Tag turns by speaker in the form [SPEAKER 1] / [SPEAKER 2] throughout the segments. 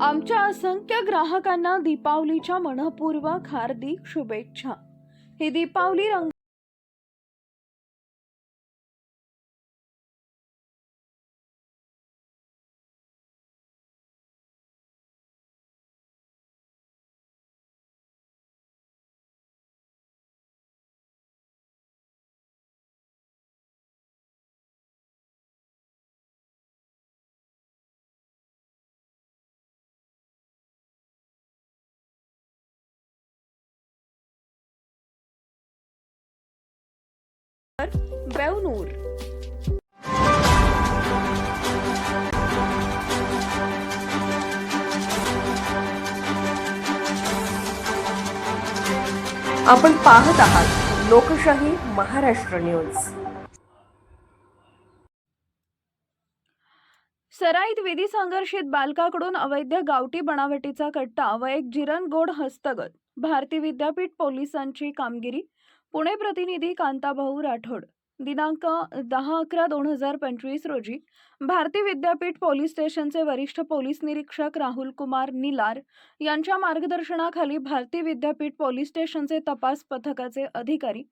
[SPEAKER 1] आमच्या असंख्य ग्राहकांना दीपावलीच्या मनपूर्वक हार्दिक शुभेच्छा. ही दीपावली रंग बेवनूर
[SPEAKER 2] आपण पाहत आहात लोकशाही महाराष्ट्र न्यूज.
[SPEAKER 1] सराईत विधी संघर्षित बालकाकडून अवैध गावठी बनावटीचा कट्टा व एक जिरणगोड हस्तगत भारती विद्यापीठ पोलिसांची कामगिरी पुणे प्रतिनिधी कांताभाऊ राठोड दिनांक दहा अकरा दोन हजार पंचवीस रोजी भारती विद्यापीठ पोलीस स्टेशनचे वरिष्ठ पोलीस निरीक्षक राहुल कुमार निलार यांच्या मार्गदर्शनाखाली भारती विद्यापीठ पोलीस स्टेशनचे तपास पथकाचे अधिकारी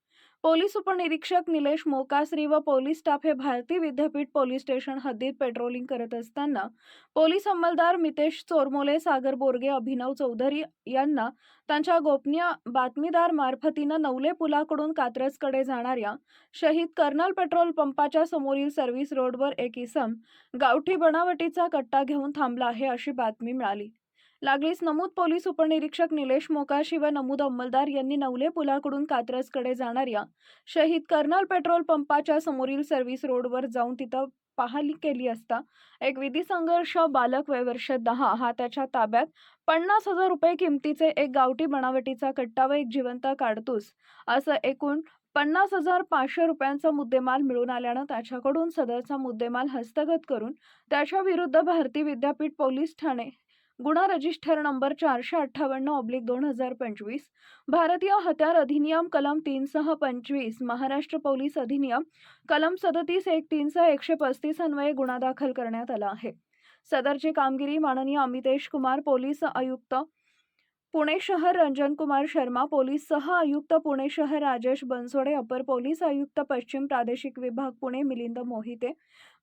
[SPEAKER 1] पोलीस उपनिरीक्षक निलेश मोकासरी व पोलीस स्टाफ हे भारती विद्यापीठ पोलीस स्टेशन हद्दीत पेट्रोलिंग करत असताना पोलीस अंमलदार मितेश चोरमोले सागर बोरगे अभिनव चौधरी यांना त्यांच्या गोपनीय बातमीदार मार्फतीनं नवले पुलाकडून कात्रजकडे जाणाऱ्या शहीद कर्नल पेट्रोल पंपाच्या समोरील सर्व्हिस रोडवर एक इसम गावठी बनावटीचा कट्टा घेऊन थांबला आहे अशी बातमी मिळाली. लागलीच नमूद पोलीस उपनिरीक्षक निलेश मोकाशी व नमूद अंमलदार यांनी नवले पुलाकडून कात्रजकडे जाणाऱ्या शहीद कर्नल पेट्रोल पंपाच्या समोरील सर्व्हिस रोडवर जाऊन तिथं पाहणी केली असता एक विधी संघर्ष बालक वयवर्ष दहा हा त्याच्या ताब्यात पन्नास हजार रुपये किमतीचे एक गावठी बनावटीचा कट्टा व एक जिवंत काडतूस असं एकूण पन्नास हजार पाचशे रुपयांचा मुद्देमाल मिळून आल्यानं त्याच्याकडून सदरचा मुद्देमाल हस्तगत करून त्याच्या विरुद्ध भारती विद्यापीठ पोलीस ठाणे गुन्हा रजिस्टर नंबर चारशे अठ्ठावन्न ऑब्लिक दोन हजार पंचवीस भारतीय हत्यार अधिनियम कलम तीन सह पंचवीस महाराष्ट्र पोलीस अधिनियम कलम सदतीस एक तीन सह एकशे पस्तीस अन्वये गुन्हा दाखल करण्यात आला आहे. सदरची कामगिरी माननीय अमितेश कुमार पोलीस आयुक्त पुणे शहर रंजन कुमार शर्मा पोलीस सह आयुक्त पुणे शहर राजेश बनसोडे अपर पोलीस आयुक्त पश्चिम प्रादेशिक विभाग पुणे मिलिंद मोहिते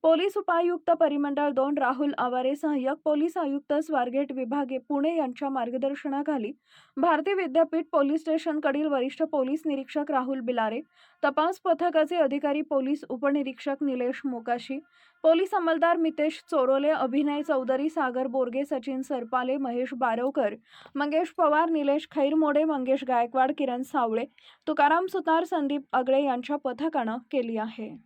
[SPEAKER 1] पोलीस उपायुक्त परिमंडळ दोन राहुल आवारे सहाय्यक पोलीस आयुक्त स्वारगेट विभागे पुणे यांच्या मार्गदर्शनाखाली भारती विद्यापीठ पोलीस स्टेशनकडील वरिष्ठ पोलीस निरीक्षक राहुल बिलारे तपास पथकाचे अधिकारी पोलीस उपनिरीक्षक निलेश मोकाशी पोलीस अंमलदार मितेश चोरोले अभिनय चौधरी सागर बोरगे सचिन सरपाले महेश बारवकर मंगेश पवार निलेश खैरमोडे मंगेश गायकवाड किरण सावळे तुकाराम सुतार संदीप आगळे यांच्या पथकानं केली आहे.